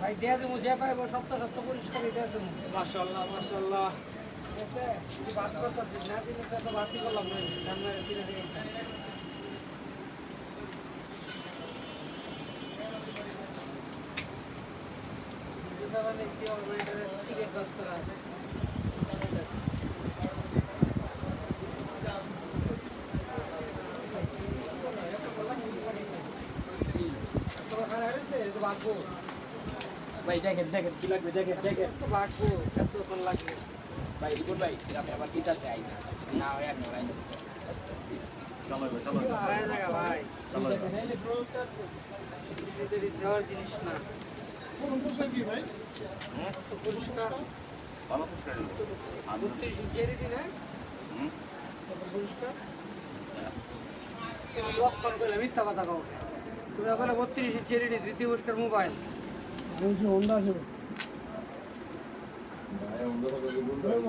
ভাই দেয়া দেবো যে পাইবো সত্য সত্য পরিষ্কারই দেয়া দেবো। মাশাআল্লাহ মাশাআল্লাহ। ঠিক আছে? বাস করতেছিস না? দিলে তো বাসই করলাম সামনে দিয়ে টিকিট বাস করা বাঁচবো। ভাই দেখেন দেখেন কি লাগবে দেখেন দেখেন। এতক্ষণ লাগবে ভাই রিপোর্ট ভাই আপনি আবার কি আছে আই না হয় আর নয় চলো চলো ভাই। চলো দেওয়ার জিনিস না? ভালো পুরস্কার বত্রিশ ইঞ্চেরই দিন হ্যাঁ? লক্ষণ করে মিথ্যা কথা কও। তুমি ওখানে বত্রিশ ইঞ্চেরই দ্বিতীয় পুরস্কার মোবাইল। হোন্ডা আছে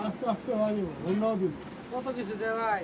আস্তে আস্তে হয় যাব হোন্ডাও দিন কত কিছু দেয় ভাই?